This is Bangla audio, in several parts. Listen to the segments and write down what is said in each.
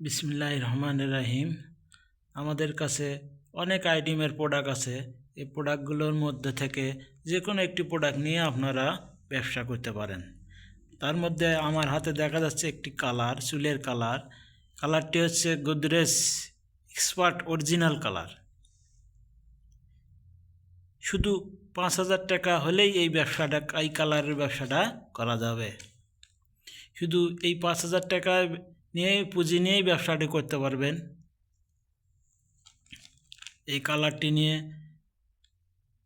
বিসমিল্লাহ রহমান রাহিম আমাদের কাছে অনেক আইটেমের প্রোডাক্ট আছে। এই প্রোডাক্টগুলোর মধ্যে থেকে যে কোনো একটি প্রোডাক্ট নিয়ে আপনারা ব্যবসা করতে পারেন। তার মধ্যে আমার হাতে দেখা যাচ্ছে একটি কালার চুলের কালার কালারটি হচ্ছে গোদরেজ এক্সপার্ট অরিজিনাল কালার শুধু পাঁচ হাজার টাকা হলেই এই ব্যবসাটা, এই কালারের ব্যবসাটা করা যাবে। শুধু এই পাঁচ হাজার টাকা নিয়ে পুঁজি নিয়েই ব্যবসাটি করতে পারবেন। এই কালারটি নিয়ে,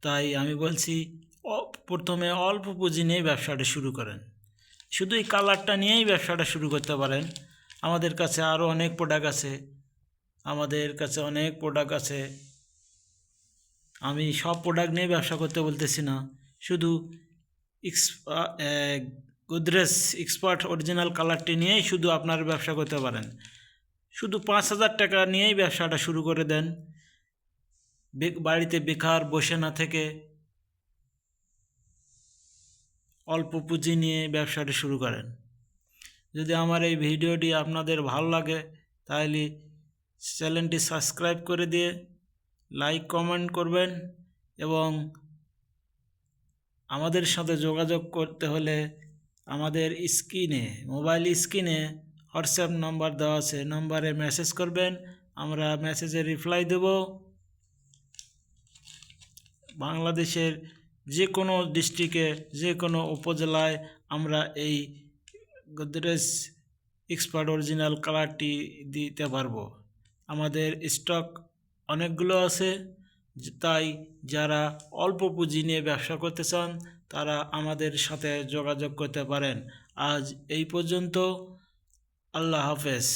তাই আমি বলছি প্রথমে অল্প পুঁজি নিয়ে ব্যবসাটা শুরু করেন। শুধু এই কালারটা নিয়েই ব্যবসাটা শুরু করতে পারেন। আমাদের কাছে আরও অনেক প্রোডাক্ট আছে। আমাদের কাছে অনেক প্রোডাক্ট আছে। আমি সব প্রোডাক্ট নিয়ে ব্যবসা করতে বলতেছি না। শুধু এক্স গোদরেজ এক্সপার্ট অরিজিনাল কালারটি নিয়েই শুধু আপনার ব্যবসা করতে পারেন। শুধু পাঁচ হাজার টাকা নিয়েই ব্যবসাটা শুরু করে দেন। বাড়িতে বেকার, বসে না থেকে অল্প পুঁজি নিয়ে ব্যবসাটা শুরু করেন। যদি আমার এই ভিডিওটি আপনাদের ভালো লাগে, তাহলে চ্যানেলটি সাবস্ক্রাইব করে দিয়ে লাইক, কমেন্ট করবেন এবং আমাদের সাথে যোগাযোগ করতে হলে আমাদের স্ক্রিনে, মোবাইল স্ক্রিনে হোয়াটসঅ্যাপ নম্বর দেওয়া আছে, নম্বরে মেসেজ করবেন, আমরা মেসেজে রিপ্লাই দেব। বাংলাদেশের যে কোনো ডিস্ট্রিক্টে যে কোনো উপজেলায় আমরা এই গোদরেজ এক্সপার্ট অরিজিনাল কালারটি দিতে পারব। আমাদের স্টক অনেকগুলো আছে, তাই যারা অল্প পুঁজি নিয়ে ব্যবসা করতে চান তারা আমাদের সাথে যোগাযোগ করতে পারেন। আজ এই পর্যন্ত। আল্লাহ হাফেজ।